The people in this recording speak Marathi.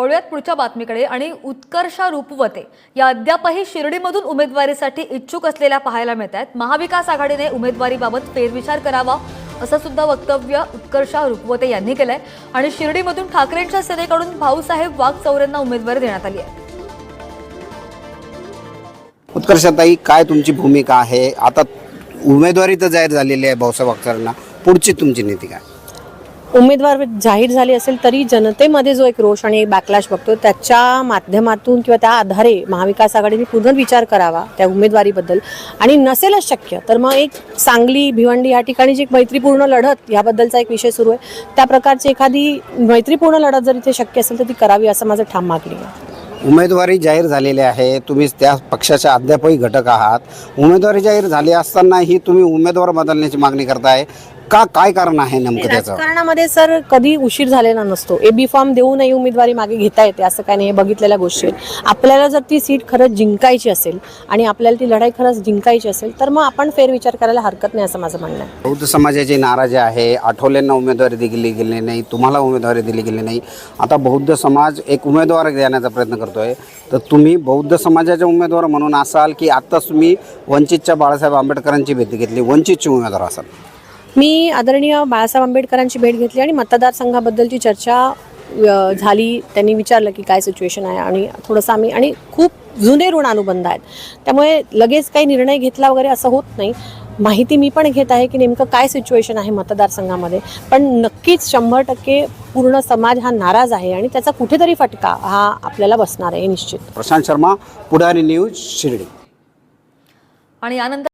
वळूयात पुढच्या बातमीकडे. आणि उत्कर्षा रूपवते. या अद्यापही शिर्डीमधून उमेदवारीसाठी इच्छुक असलेल्या पाहायला मिळत आहेत महाविकास आघाडीने उमेदवारीबाबत फेरविचार करावा असं सुद्धा वक्तव्य उत्कर्षा रूपवते यांनी केलंय. आणि शिर्डीमधून ठाकरेंच्या सेनेकडून भाऊसाहेब वाघ चौरेंना उमेदवारी देण्यात आली आहे. उत्कर्षताई काय तुमची भूमिका आहे? आता उमेदवारी तर जाहीर झालेली आहे भाऊसाहेब अख्तरांना पुढची तुमची नीती काय? उमेदवार जाहीर झाले असेल तरी जनतेमध्ये जो एक रोष आणि बॅकलॅश बघतो त्याच्या माध्यमातून किंवा त्या आधारे महाविकास आघाडीने पुनर्विचार करावा त्या उमेदवारीबद्दल. आणि नसेलच शक्य तर मग एक सांगली भिवंडी या ठिकाणी जी एक मैत्रीपूर्ण लढत याबद्दलचा एक विषय सुरू आहे. त्या प्रकारची एखादी मैत्रीपूर्ण लढत जर इथे शक्य असेल तर ती करावी असं माझं ठाम मागणी आहे. उमेदवारी जाहीर झालेली आहे तुम्ही त्या पक्षाच्या अद्यापही घटक आहात. उमेदवारी जाहीर झाली असतानाही तुम्ही उमेदवार बदलण्याची मागणी करताय. का काय कारण आहे नेमकं त्याचं? राजकारणामध्ये सर कधी उशीर झालेला नसतो. ए बी फॉर्म देऊनही उमेदवारी मागे घेता येते असं काही नाही हे बघितलेल्या गोष्टी आहेत. आपल्याला जर ती सीट खरंच जिंकायची असेल आणि आपल्याला ती लढाई खरंच जिंकायची असेल तर मग आपण फेरविचार करायला हरकत नाही असं माझं म्हणणं आहे. बौद्ध समाजाची नाराजी आहे. आठवलेंना उमेदवारी दिली गेली नाही तुम्हाला उमेदवारी दिली गेली नाही. आता बौद्ध समाज एक उमेदवार देण्याचा प्रयत्न करतोय. तर तुम्ही बौद्ध समाजाचे उमेदवार म्हणून असाल की आत्ताच तुम्ही वंचितच्या बाळासाहेब आंबेडकरांची भेट घेतली वंचितचे उमेदवार असाल? मी आदरणीय बाळासाहेब आंबेडकरांची भेट घेतली आणि मतदारसंघाबद्दलची चर्चा झाली. त्यांनी विचारलं की काय सिच्युएशन आहे आणि थोडंसं आम्ही आणि खूप जुने ऋण अनुबंध आहेत. त्यामुळे लगेच काही निर्णय घेतला वगैरे असं होत नाही. माहिती मी पण घेत आहे की नेमकं काय सिच्युएशन आहे मतदारसंघामध्ये. पण नक्कीच शंभर टक्के पूर्ण समाज हा नाराज आहे आणि त्याचा कुठेतरी फटका हा आपल्याला बसणार आहे निश्चित. प्रशांत शर्मा पुढारी न्यूज शिर्डी. आणि यानंतर